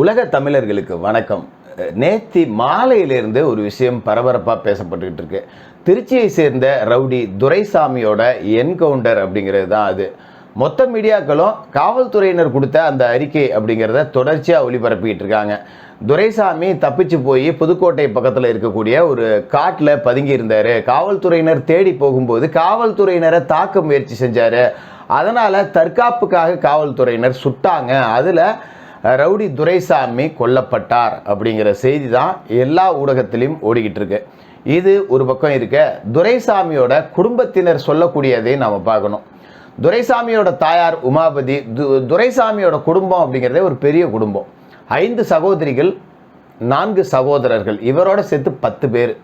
உலக தமிழர்களுக்கு வணக்கம். நேத்தி மாலையிலிருந்து ஒரு விஷயம் பரபரப்பாக பேசப்பட்டுக்கிட்டு இருக்கு. திருச்சியை சேர்ந்த ரவுடி துரைசாமியோட என்கவுண்டர் அப்படிங்கிறது தான் அது. மொத்த மீடியாக்களும் காவல்துறையினர் கொடுத்த அந்த அறிக்கை அப்படிங்கிறத தொடர்ச்சியாக ஒளிபரப்பிக்கிட்டு இருக்காங்க. துரைசாமி தப்பிச்சு போய் புதுக்கோட்டை பக்கத்தில் இருக்கக்கூடிய ஒரு காட்டில் பதுங்கி இருந்தார். காவல்துறையினர் தேடி போகும்போது காவல்துறையினரை தாக்க முயற்சி செஞ்சார். அதனால் தற்காப்புக்காக காவல்துறையினர் சுட்டாங்க. அதில் ரவுடி துரைசாமி கொல்லப்பட்டார் அப்படிங்கிற செய்தி தான் எல்லா ஊடகத்திலையும் ஓடிக்கிட்டு இருக்கு. இது ஒரு பக்கம் இருக்க துரைசாமியோட குடும்பத்தினர் சொல்லக்கூடியதை நாம் பார்க்கணும். துரைசாமியோட தாயார் உமாபதி து- துரைசாமியோட குடும்பம் அப்படிங்கிறதே ஒரு பெரிய குடும்பம். ஐந்து சகோதரிகள் நான்கு சகோதரர்கள் இவரோட சேர்த்து பத்து பேர்.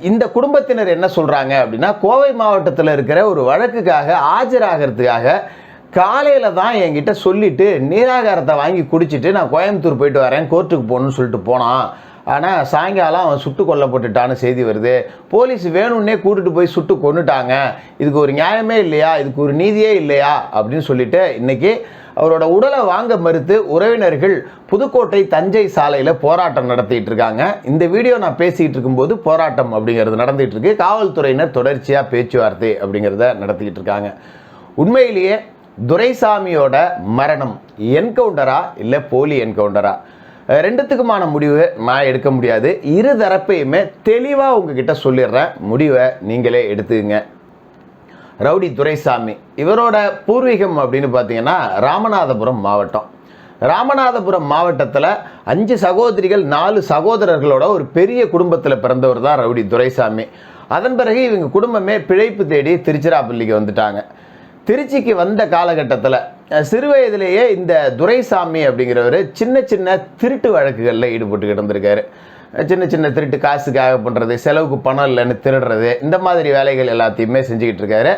இந்த குடும்பத்தினர் என்ன சொல்கிறாங்க அப்படின்னா கோவை மாவட்டத்தில் இருக்கிற ஒரு வழக்குக்காக ஆஜராகிறதுக்காக காலையில் தான் என்கிட்ட சொல்லிவிட்டு நீராகாரத்தை வாங்கி குடிச்சிட்டு நான் கோயம்புத்தூர் போயிட்டு வரேன் கோர்ட்டுக்கு போகணும்னு சொல்லிட்டு போனான். ஆனால் சாயங்காலம் அவன் சுட்டு கொல்லப்பட்டுட்டான்னு செய்தி வருது. போலீஸ் வேணும்னே கூட்டிட்டு போய் சுட்டு கொண்டுட்டாங்க இதுக்கு ஒரு நியாயமே இல்லையா? இதுக்கு ஒரு நீதியே இல்லையா? அப்படின்னு சொல்லிட்டு இன்னைக்கு அவரோட உடலை வாங்க மறுத்து உறவினர்கள் புதுக்கோட்டை தஞ்சை சாலையில் போராட்டம் நடத்திட்டு இருக்காங்க. இந்த வீடியோ நான் பேசிக்கிட்டு இருக்கும்போது போராட்டம் அப்படிங்கிறது நடந்துகிட்டு இருக்கு. காவல்துறையினர் தொடர்ச்சியாக பேச்சுவார்த்தை அப்படிங்கிறத நடத்திக்கிட்டு இருக்காங்க. உண்மையிலேயே துரைசாமியோட மரணம் என்கவுண்டரா இல்லை போலி என்கவுண்டரா? ரெண்டுத்துக்குமான முடிவு நான் எடுக்க முடியாது. இரு தரப்பையுமே தெளிவாக உங்ககிட்ட சொல்லிடுறேன். முடிவை நீங்களே எடுத்துக்கங்க. ரவுடி துரைசாமி. இவரோட பூர்வீகம் அப்படின்னு பார்த்தீங்கன்னா ராமநாதபுரம் மாவட்டம். ராமநாதபுரம் மாவட்டத்தில் அஞ்சு சகோதரிகள் நாலு சகோதரர்களோட ஒரு பெரிய குடும்பத்தில் பிறந்தவர் தான் ரவுடி துரைசாமி. அதன் பிறகு இவங்க குடும்பமே பிழைப்பு தேடி திருச்சிராப்பள்ளிக்கு வந்துட்டாங்க. திருச்சிக்கு வந்த காலகட்டத்தில் சிறு வயதிலேயே இந்த துரைசாமி அப்படிங்கிறவர் சின்ன சின்ன திருட்டு வழக்குகளில் ஈடுபட்டு இருந்திருக்காரு சின்ன சின்ன திருட்டு காசுக்காக பண்ணுறது செலவுக்கு பணம் இல்லைன்னு திருடுறது இந்த மாதிரி வேலைகள் எல்லாத்தையுமே செஞ்சுக்கிட்டு இருக்காரு.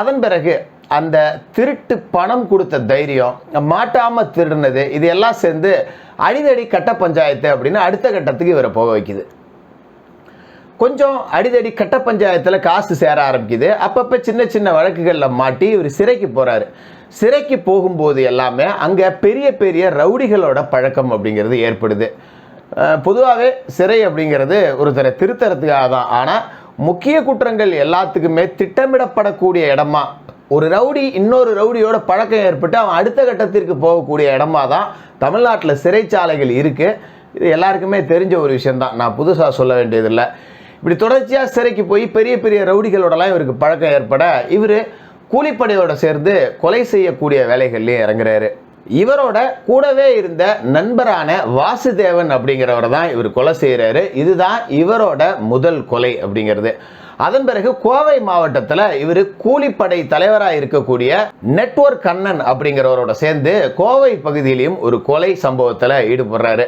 அதன் பிறகு அந்த திருட்டு பணம் கொடுத்த தைரியம் மாட்டாமல் திருடுனது இது எல்லாம் சேர்ந்து அடிதடி கட்ட பஞ்சாயத்து அப்படின்னு அடுத்த கட்டத்துக்கு இவரை போக வைக்குது. கொஞ்சம் அடிதடி கட்ட பஞ்சாயத்தில் காசு சேர ஆரம்பிக்குது. அப்பப்போ சின்ன சின்ன வழக்குகளில் மாட்டி இவர் சிறைக்கு போகிறாரு சிறைக்கு போகும்போது எல்லாமே அங்கே பெரிய பெரிய ரவுடிகளோட பழக்கம் அப்படிங்கிறது ஏற்படுது. பொதுவாகவே சிறை அப்படிங்கிறது ஒருத்தரை திருத்தறதுக்காக தான். ஆனால் முக்கிய குற்றங்கள் எல்லாத்துக்குமே திட்டமிடப்படக்கூடிய இடமா ஒரு ரவுடி இன்னொரு ரவுடியோட பழக்கம் ஏற்பட்டு அவன் அடுத்த கட்டத்திற்கு போகக்கூடிய இடமா தான் தமிழ்நாட்டில் சிறைச்சாலைகள் இருக்குது இது எல்லாருக்குமே தெரிஞ்ச ஒரு விஷயம்தான். நான் புதுசாக சொல்ல வேண்டியதில்லை. இப்படி தொடர்ச்சியாக சிறைக்கு போய் பெரிய பெரிய ரவுடிகளோடலாம் இவருக்கு பழக்கம் ஏற்பட இவர் கூலிப்படையோட சேர்ந்து கொலை செய்யக்கூடிய வேலைகள்லேயும் இறங்குறாரு. இவரோட கூடவே இருந்த நண்பரான வாசுதேவன் அப்படிங்கிறவர் தான் இவர் கொலை செய்கிறாரு இதுதான் இவரோட முதல் கொலை அப்படிங்கிறது. அதன் பிறகு கோவை மாவட்டத்தில் இவர் கூலிப்படை தலைவராக இருக்கக்கூடிய நெட்வொர்க் கண்ணன் அப்படிங்கிறவரோட சேர்ந்து கோவை பகுதியிலையும் ஒரு கொலை சம்பவத்தில் ஈடுபடுறாரு.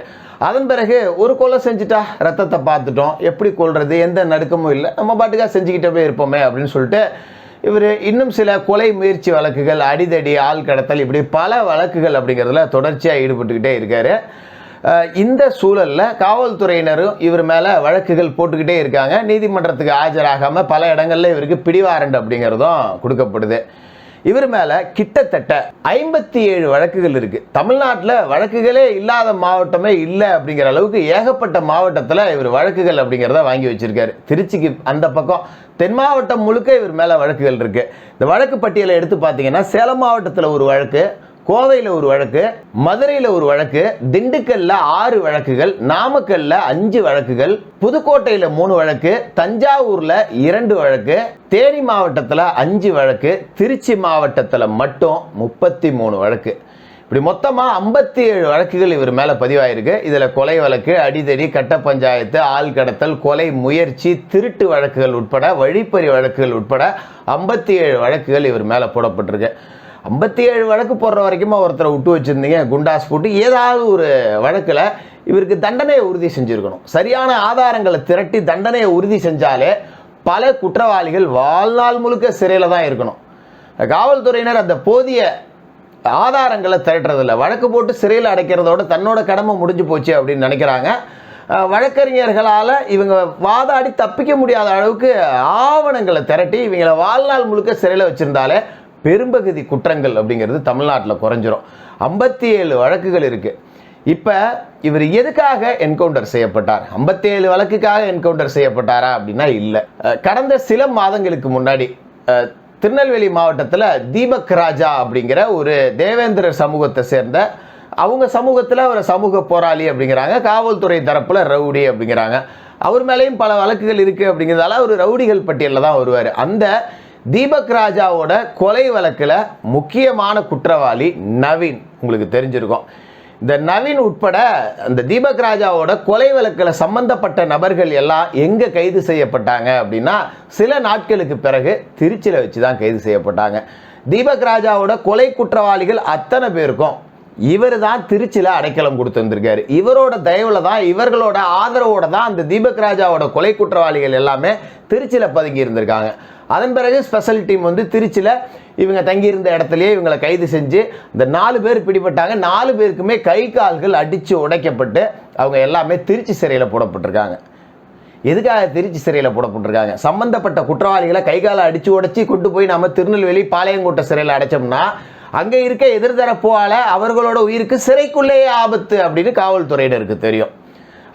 அதன் பிறகு ஒரு கொலை செஞ்சுட்டா ரத்தத்தை பார்த்துட்டோம். எப்படி கொல்றது? எந்த நடுக்கமும் இல்லை. நம்ம பாட்டுக்காக செஞ்சுக்கிட்டே போய் இருப்போமே அப்படின்னு சொல்லிட்டு இவர் இன்னும் சில கொலை முயற்சி வழக்குகள் அடிதடி ஆள் கடத்தல் இப்படி பல வழக்குகள் அப்படிங்கிறதுல தொடர்ச்சியாக ஈடுபட்டுக்கிட்டே இருக்காரு. இந்த சூழலில் காவல்துறையினரும் இவர் மேலே வழக்குகள் போட்டுக்கிட்டே இருக்காங்க. நீதிமன்றத்துக்கு ஆஜராகாமல் பல இடங்களில் இவருக்கு பிடிவாரண்ட் அப்படிங்கிறதும் கொடுக்கப்படுது. இவர் மேலே கிட்டத்தட்ட ஐம்பத்தி ஏழு வழக்குகள் இருக்குது தமிழ்நாட்டில் வழக்குகளே இல்லாத மாவட்டமே இல்லை அப்படிங்கிற அளவுக்கு ஏகப்பட்ட மாவட்டத்தில் இவர் வழக்குகள் அப்படிங்கிறத வாங்கி வச்சுருக்காரு. திருச்சிக்கு அந்த பக்கம் தென் மாவட்டம் முழுக்க இவர் மேலே வழக்குகள் இருக்குது இந்த வழக்கு பட்டியலை எடுத்து பார்த்தீங்கன்னா சேலம் மாவட்டத்தில் ஒரு வழக்கு கோவையில் ஒரு வழக்கு மதுரையில் ஒரு வழக்கு திண்டுக்கல்ல ஆறு வழக்குகள் நாமக்கல்ல அஞ்சு வழக்குகள் புதுக்கோட்டையில் மூணு வழக்கு தஞ்சாவூர்ல இரண்டு வழக்கு தேனி மாவட்டத்தில் அஞ்சு வழக்கு திருச்சி மாவட்டத்தில் மட்டும் முப்பத்தி மூணு வழக்கு. இப்படி மொத்தமாக ஐம்பத்தி ஏழு வழக்குகள் இவர் மேலே பதிவாயிருக்கு. இதில் கொலை வழக்கு அடிதடி கட்ட பஞ்சாயத்து ஆள் கடத்தல் கொலை முயற்சி திருட்டு வழக்குகள் உட்பட வழிப்பறி வழக்குகள் உட்பட ஐம்பத்தி ஏழு வழக்குகள் இவர் மேலே போடப்பட்டிருக்கு. ஐம்பத்தி ஏழு வழக்கு போடுற வரைக்குமா ஒருத்தரை விட்டு வச்சுருந்தீங்க குண்டாஸ் போட்டு ஏதாவது ஒரு வழக்கில் இவருக்கு தண்டனையை உறுதி செஞ்சுருக்கணும். சரியான ஆதாரங்களை திரட்டி தண்டனையை உறுதி செஞ்சாலே பல குற்றவாளிகள் வாழ்நாள் முழுக்க சிறையில் தான் இருக்கணும். காவல்துறையினர் அந்த போதிய ஆதாரங்களை திரட்டுறதில்ல. வழக்கு போட்டு சிறையில் அடைக்கிறதோட தன்னோட கடமை முடிஞ்சு போச்சு அப்படின்னு நினைக்கிறாங்க. வழக்கறிஞர்களால் இவங்க வாதாடி தப்பிக்க முடியாத அளவுக்கு ஆவணங்களை திரட்டி இவங்களை வாழ்நாள் முழுக்க சிறையில் வச்சுருந்தாலே பெரும்பகுதி குற்றங்கள் அப்படிங்கிறது தமிழ்நாட்டில் குறைஞ்சிரும். ஐம்பத்தி ஏழு வழக்குகள் இருக்குது இப்போ இவர் எதுக்காக என்கவுண்டர் செய்யப்பட்டார்? 57 வழக்குக்காக என்கவுண்டர் செய்யப்பட்டாரா அப்படின்னா இல்லை. கடந்த சில மாதங்களுக்கு முன்னாடி திருநெல்வேலி மாவட்டத்தில் தீபக் ராஜா அப்படிங்கிற ஒரு தேவேந்திரர் சமூகத்தை சேர்ந்த அவங்க சமூகத்தில் ஒரு சமூக போராளி அப்படிங்கிறாங்க. காவல்துறை தரப்பில் ரவுடி அப்படிங்கிறாங்க. அவர் மேலேயும் பல வழக்குகள் இருக்குது அப்படிங்கிறதால அவர் ரவுடிகள் பட்டியலில் தான் வருவார். அந்த தீபக் ராஜாவோட கொலை வழக்கில் முக்கியமான குற்றவாளி நவீன். உங்களுக்கு தெரிஞ்சிருக்கும். இந்த நவீன் உட்பட அந்த தீபக் ராஜாவோட கொலை வழக்கில் சம்பந்தப்பட்ட நபர்கள் எல்லாம் எங்கே கைது செய்யப்பட்டாங்க அப்படின்னா சில நாட்களுக்கு பிறகு திருச்சியில் வச்சு தான் கைது செய்யப்பட்டாங்க. தீபக் ராஜாவோட கொலை குற்றவாளிகள் அத்தனை பேருக்கும் இவர் தான் திருச்சியில் அடைக்கலம் கொடுத்துருந்துருக்காரு இவரோட தயவுல தான் இவர்களோட ஆதரவோட தான் அந்த தீபக் ராஜாவோட கொலை குற்றவாளிகள் எல்லாமே திருச்சியில் பதுங்கி இருந்திருக்காங்க. அதன் பிறகு ஸ்பெஷல் டீம் வந்து திருச்சியில் இவங்க தங்கியிருந்த இடத்துலையே இவங்களை கைது செஞ்சு இந்த நாலு பேர் பிடிபட்டாங்க. நாலு பேருக்குமே கை கால்கள் அடித்து உடைக்கப்பட்டு அவங்க எல்லாமே திருச்சி சிறையில் போடப்பட்டிருக்காங்க. எதுக்காக திருச்சி சிறையில் போடப்பட்டிருக்காங்க? சம்பந்தப்பட்ட குற்றவாளிகளை கை காலை அடித்து உடைச்சி கொண்டு போய் நம்ம திருநெல்வேலி பாளையங்கோட்டை சிறையில் அடைச்சோம்னா அங்கே இருக்க எதிர்தரப்புவால் அவர்களோட உயிருக்கு சிறைக்குள்ளேயே ஆபத்து அப்படின்னு காவல்துறையினருக்கு தெரியும்.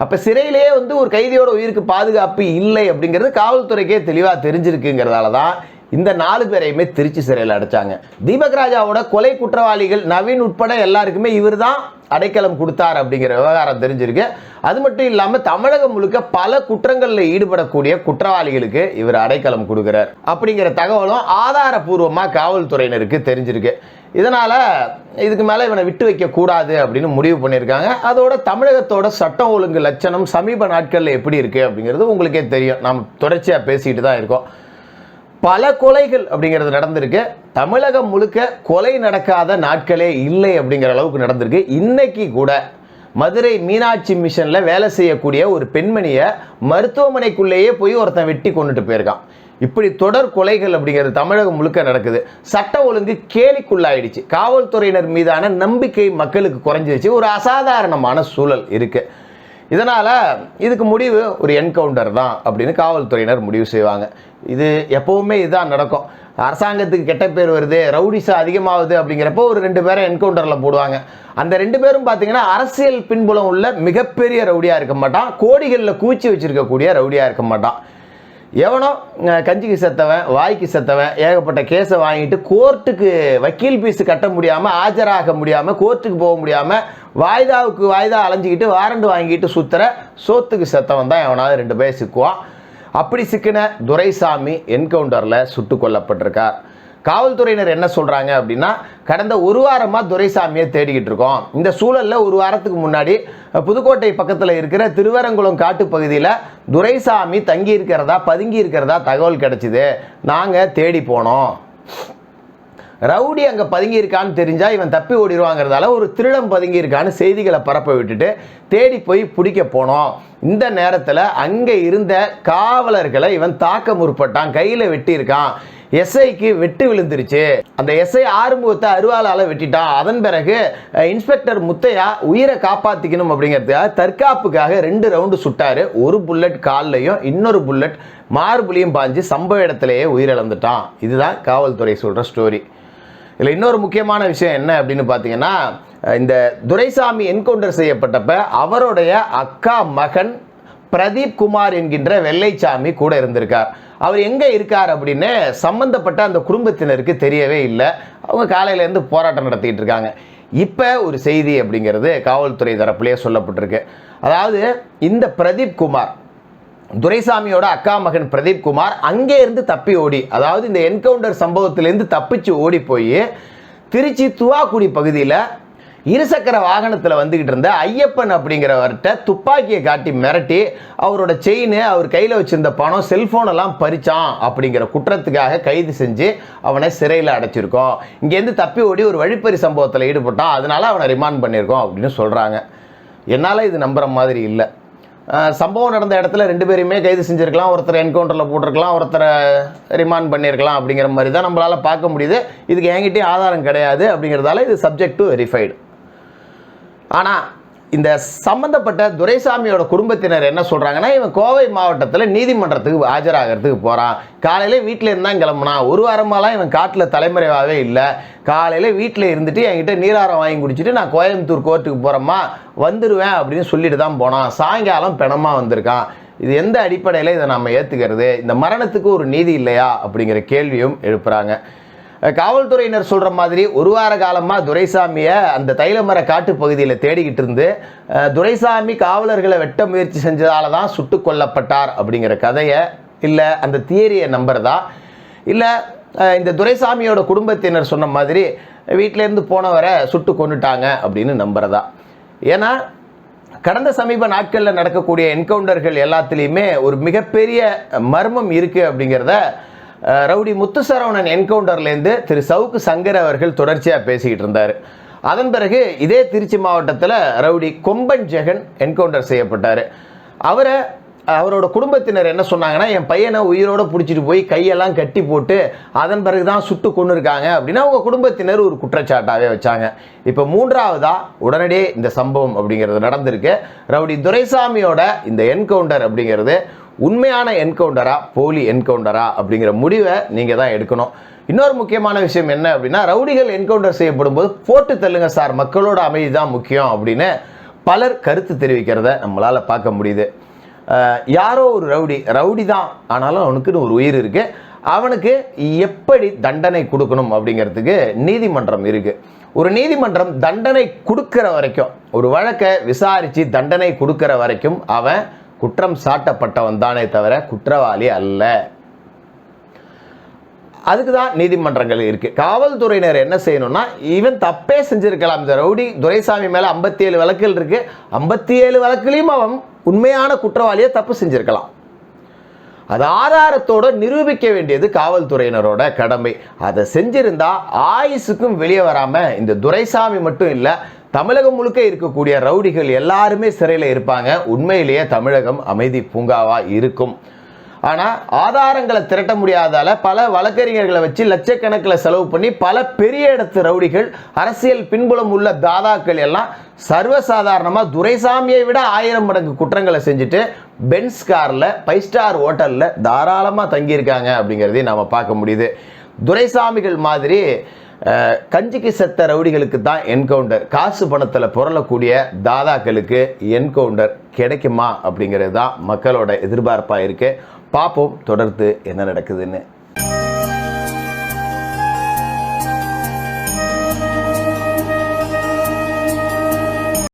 அப்போ சிறையிலேயே வந்து ஒரு கைதியோட உயிருக்கு பாதுகாப்பு இல்லை அப்படிங்கிறது காவல்துறைக்கே தெளிவாக தெரிஞ்சிருக்குங்கிறதால தான் இந்த நாலு பேரையுமே திருச்சி சிறையில் அடைச்சாங்க. தீபக் ராஜாவோட கொலை குற்றவாளிகள் நவீன் உட்பட எல்லாருக்குமே இவர் தான் அடைக்கலம் கொடுத்தார் அப்படிங்கிற விவகாரம் தெரிஞ்சிருக்கு. அது மட்டும் இல்லாமல் தமிழகம் முழுக்க பல குற்றங்களில் ஈடுபடக்கூடிய குற்றவாளிகளுக்கு இவர் அடைக்கலம் கொடுக்குறார். அப்படிங்கிற தகவலும் ஆதாரபூர்வமாக காவல்துறையினருக்கு தெரிஞ்சிருக்கு. இதனால் இதுக்கு மேலே இவனை விட்டு வைக்கக்கூடாது அப்படின்னு முடிவு பண்ணியிருக்காங்க. அதோட தமிழகத்தோட சட்டம் ஒழுங்கு லட்சணம் சமீப நாட்களில் எப்படி இருக்குது அப்படிங்கிறது உங்களுக்கே தெரியும். நாம் தொடர்ச்சியாக பேசிகிட்டு தான் இருக்கோம். பல கொலைகள் அப்படிங்கிறது நடந்திருக்கு. தமிழகம் முழுக்க கொலை நடக்காத நாட்களே இல்லை அப்படிங்கிற அளவுக்கு நடந்திருக்கு. இன்னைக்கு கூட மதுரை மீனாட்சி மிஷனில் வேலை செய்யக்கூடிய ஒரு பெண்மணியை மருத்துவமனைக்குள்ளேயே போய் ஒருத்தன் வெட்டி கொண்டுட்டு போயிருக்கான். இப்படி தொடர் கொலைகள் அப்படிங்கிறது தமிழகம் முழுக்க நடக்குது. சட்ட ஒழுங்கு கேலிக்குள்ளாயிடுச்சு. காவல்துறையினர் மீதான நம்பிக்கை மக்களுக்கு குறைஞ்சிருச்சு. ஒரு அசாதாரணமான சூழல் இருக்கு. இதனால் இதுக்கு முடிவு ஒரு என்கவுண்டர் தான் அப்படின்னு காவல்துறையினர் முடிவு செய்வாங்க. இது எப்போவுமே இதுதான் நடக்கும். அரசாங்கத்துக்கு கெட்ட பேர் வருது ரவுடிசா அதிகமாகுது அப்படிங்கிறப்போ ஒரு ரெண்டு பேரை என்கவுண்டரில் போடுவாங்க. அந்த ரெண்டு பேரும் பார்த்தீங்கன்னா அரசியல் பின்புலம் உள்ள மிகப்பெரிய ரவுடியாக இருக்க மாட்டான். கோடிகளில் கூச்சி வச்சுருக்கக்கூடிய ரவுடியாக இருக்க மாட்டான். எவனோ கஞ்சிக்கு செத்தவன் வாய்க்கு செத்தவன் ஏகப்பட்ட கேஸை வாங்கிட்டு கோர்ட்டுக்கு வக்கீல் ஃபீஸ் கட்ட முடியாமல் ஆஜராக முடியாமல் கோர்ட்டுக்கு போக முடியாமல் வாய்தாவுக்கு வாய்தா அலைஞ்சிக்கிட்டு வாரண்ட் வாங்கிட்டு சுற்றுற சோத்துக்கு செத்தவன் தான் எவனாவது ரெண்டு பேர் சிக்குவான். அப்படி சிக்கின துரைசாமி என்கவுண்டரில் சுட்டு கொல்லப்பட்டிருக்கார். காவல்துறையினர் என்ன சொல்கிறாங்க அப்படின்னா கடந்த ஒரு வாரமாக துரைசாமியை தேடிக்கிட்டு இருக்கோம். இந்த சூழலில் ஒரு வாரத்துக்கு முன்னாடி புதுக்கோட்டை பக்கத்தில் இருக்கிற திருவரங்குளம் காட்டு பகுதியில் துரைசாமி தங்கி இருக்கிறதா பதுங்கி இருக்கிறதா தகவல் கிடைச்சிது. நாங்கள் தேடி போனோம். ரவுடி அங்கே பதுங்கி இருக்கான்னு தெரிஞ்சால் இவன் தப்பி ஓடிடுவாங்கிறதால ஒரு திருடம் பதுங்கி இருக்கான்னு செய்திகளை பரப்ப விட்டுட்டு தேடி போய் பிடிக்க போனோம். இந்த நேரத்தில் அங்கே இருந்த காவலர்களை இவன் தாக்க முற்பட்டான். கையில் வெட்டியிருக்கான். எஸ்ஐக்கு வெட்டு விழுந்துருச்சு. அந்த எஸ்ஐ ஆறுமுகத்தை அருவாளால் வெட்டிட்டான். அதன் பிறகு இன்ஸ்பெக்டர் முத்தையா உயிரை காப்பாற்றிக்கணும் அப்படிங்கிறதுக்காக தற்காப்புக்காக ரெண்டு ரவுண்டு சுட்டாரு. ஒரு புல்லட் கால்லையும் இன்னொரு புல்லட் மார்புலையும் பாஞ்சு சம்பவ இடத்துலையே உயிரிழந்துட்டான். இதுதான் காவல்துறை சொல்கிற ஸ்டோரி இதில் இன்னொரு முக்கியமான விஷயம் என்ன அப்படின்னு பார்த்தீங்கன்னா இந்த துரைசாமி என்கவுண்டர் செய்யப்பட்டப்ப அவருடைய அக்கா மகன் பிரதீப் குமார் என்கின்ற வெள்ளைச்சாமி கூட இருந்திருக்கார். அவர் எங்கே இருக்கார் அப்படின்னு சம்பந்தப்பட்ட அந்த குடும்பத்தினருக்கு தெரியவே இல்லை. அவங்க காலையிலேருந்து போராட்டம் நடத்திட்டு இருக்காங்க. இப்போ ஒரு செய்தி அப்படிங்கிறது காவல்துறை தரப்புலேயே சொல்லப்பட்டிருக்கு. அதாவது இந்த பிரதீப் குமார் துரைசாமியோட அக்கா மகன் பிரதீப் குமார் அங்கே இருந்து தப்பி ஓடி அதாவது இந்த என்கவுண்டர் சம்பவத்திலேருந்து தப்பிச்சு ஓடி போய் திருச்சி துவாக்குடி பகுதியில் இருசக்கர வாகனத்தில் வந்துக்கிட்டு இருந்த ஐயப்பன் அப்படிங்கிறவர்கிட்ட துப்பாக்கியை காட்டி மிரட்டி அவரோட செயின் அவர் கையில் வச்சிருந்த பணம் செல்ஃபோனெல்லாம் பறிச்சான் அப்படிங்கிற குற்றத்துக்காக கைது செஞ்சு அவனை சிறையில் அடைச்சிருக்கோம். இங்கேருந்து தப்பி ஓடி ஒரு வழிப்பறி சம்பவத்தில் ஈடுபட்டான். அதனால அவனை ரிமாண்ட் பண்ணியிருக்கோம் அப்படின்னு சொல்கிறாங்க என்னால் இது நம்புகிற மாதிரி இல்லை. சம்பவம் நடந்த இடத்துல ரெண்டு பேரையுமே கைது செஞ்சுருக்கலாம். ஒருத்தர் என்கவுண்டரில் போட்டிருக்கலாம் ஒருத்தரை ரிமாண்ட் பண்ணியிருக்கலாம் அப்படிங்கிற மாதிரி தான் நம்மளால் பார்க்க முடியுது. இதுக்கு என்கிட்டயே ஆதாரம் கிடையாது அப்படிங்கிறதால இது சப்ஜெக்ட் டு வெரிஃபைடு ஆனால் இந்த சம்பந்தப்பட்ட துரைசாமியோட குடும்பத்தினர் என்ன சொல்கிறாங்கன்னா இவன் கோவை மாவட்டத்தில் நீதிமன்றத்துக்கு ஆஜராகிறதுக்கு போகிறான் காலையில் வீட்டில் இருந்தான் கிளம்புனான் ஒரு வாரமாலாம் இவன் காட்டில் தலைமறைவாகவே இல்லை. காலையில் வீட்டில் இருந்துட்டு என்கிட்ட நீராரம் வாங்கி குடிச்சிட்டு நான் கோயம்புத்தூர் கோர்ட்டுக்கு போகிறோமா வந்துடுவேன் அப்படின்னு சொல்லிட்டு தான் போனான். சாயங்காலம் பிணமாக வந்திருக்கான். இது எந்த அடிப்படையில் இதை நம்ம ஏற்றுக்கிறது இந்த மரணத்துக்கு ஒரு நீதி இல்லையா? அப்படிங்கிற கேள்வியும் எழுப்புகிறாங்க காவல்துறையினர் சொல்கிற மாதிரி ஒரு வார காலமாக துரைசாமியை அந்த தைலமர காட்டு பகுதியில் தேடிக்கிட்டு இருந்து துரைசாமி காவலர்களை வெட்ட முயற்சி செஞ்சதால தான் சுட்டு கொல்லப்பட்டார் அப்படிங்கிற கதையை இல்லை அந்த தியரியை நம்புறதா? இல்லை இந்த துரைசாமியோட குடும்பத்தினர் சொன்ன மாதிரி வீட்டிலேருந்து போனவரை சுட்டு கொண்டுட்டாங்க அப்படின்னு நம்புறதா? ஏன்னா கடந்த சமீப நாட்களில் நடக்கக்கூடிய என்கவுண்டர்கள் எல்லாத்துலேயுமே ஒரு மிகப்பெரிய மர்மம் இருக்குது அப்படிங்கிறத ரவுடி முத்துசரவணன் என்கவுண்டர்லேருந்து திரு சவுக்கு சங்கர் அவர்கள் தொடர்ச்சியாக பேசிக்கிட்டு இருந்தார். அதன் பிறகு இதே திருச்சி மாவட்டத்தில் ரவுடி கொம்பன் ஜெகன் என்கவுண்டர் செய்யப்பட்டார். அவரை அவரோட குடும்பத்தினர் என்ன சொன்னாங்கன்னா என் பையனை உயிரோடு பிடிச்சிட்டு போய் கையெல்லாம் கட்டி போட்டு அதன் பிறகு தான் சுட்டு கொண்டு இருக்காங்க அப்படின்னா அவங்க குடும்பத்தினர் ஒரு குற்றச்சாட்டாகவே வச்சாங்க. இப்போ மூன்றாவதாக உடனடியே இந்த சம்பவம் அப்படிங்கிறது நடந்திருக்கு. ரவுடி துரைசாமியோட இந்த என்கவுண்டர் அப்படிங்கிறது உண்மையான என்கவுண்டரா போலி என்கவுண்டரா அப்படிங்கிற முடிவை நீங்கள் தான் எடுக்கணும். இன்னொரு முக்கியமான விஷயம் என்ன அப்படின்னா ரவுடிகள் என்கவுண்டர் செய்யப்படும் போது போட்டு தள்ளுங்க சார் மக்களோட அமைதி தான் முக்கியம் அப்படின்னு பலர் கருத்து தெரிவிக்கிறத நம்மளால் பார்க்க முடியுது. யாரோ ஒரு ரவுடி ரவுடி தான் ஆனாலும் அவனுக்குன்னு ஒரு உயிர் இருக்குது அவனுக்கு எப்படி தண்டனை கொடுக்கணும் அப்படிங்கிறதுக்கு நீதிமன்றம் இருக்குது ஒரு நீதிமன்றம் தண்டனை கொடுக்கிற வரைக்கும் ஒரு வழக்கை விசாரித்து தண்டனை கொடுக்கிற வரைக்கும் அவன் குற்றம் சாட்டப்பட்டவன் தானே தவிர குற்றவாளி அல்ல. அதுக்கு தான் நீதிமன்றங்கள் இருக்கு. காவல்துறையினர் என்ன செய்யணும்னா இவன் தப்பே செஞ்சிருக்கலாம். இந்த ரவுடி துரைசாமி மேல 57 ஏழு வழக்குகள் இருக்கு. 57 ஏழு வழக்குலையும் அவன் உண்மையான குற்றவாளியை தப்பு செஞ்சிருக்கலாம். அது ஆதாரத்தோடு நிரூபிக்க வேண்டியது காவல்துறையினரோட கடமை. அதை செஞ்சிருந்தா ஆயுசுக்கும் வெளியே வராம இந்த துரைசாமி மட்டும் இல்லை தமிழகம் முழுக்க இருக்கக்கூடிய ரவுடிகள் எல்லாருமே சிறையில் இருப்பாங்க. உண்மையிலேயே தமிழகம் அமைதி பூங்காவாக இருக்கும். ஆனால் ஆதாரங்களை திரட்ட முடியாதால பல வழக்கறிஞர்களை வச்சு லட்சக்கணக்கில் செலவு பண்ணி பல பெரிய இடத்து ரவுடிகள் அரசியல் பின்புலம் உள்ள தாதாக்கள் எல்லாம் சர்வசாதாரணமாக துரைசாமியை விட ஆயிரம் மடங்கு குற்றங்களை செஞ்சுட்டு பென்ஸ் காரில் ஃபைவ் ஸ்டார் ஹோட்டலில் தாராளமாக தங்கியிருக்காங்க அப்படிங்கிறதையும் நாம் பார்க்க முடியுது. துரைசாமிகள் மாதிரி கஞ்சிக்கு செத்த ரவுடிகளுக்கு தான் என்கவுண்டர். காசு பணத்தில் புரளக்கூடிய தாதாக்களுக்கு என்கவுண்டர் கிடைக்குமா அப்படிங்கிறது தான் மக்களோட எதிர்பார்ப்பாக இருக்குது பார்ப்போம் தொடர்ந்து என்ன நடக்குதுன்னு.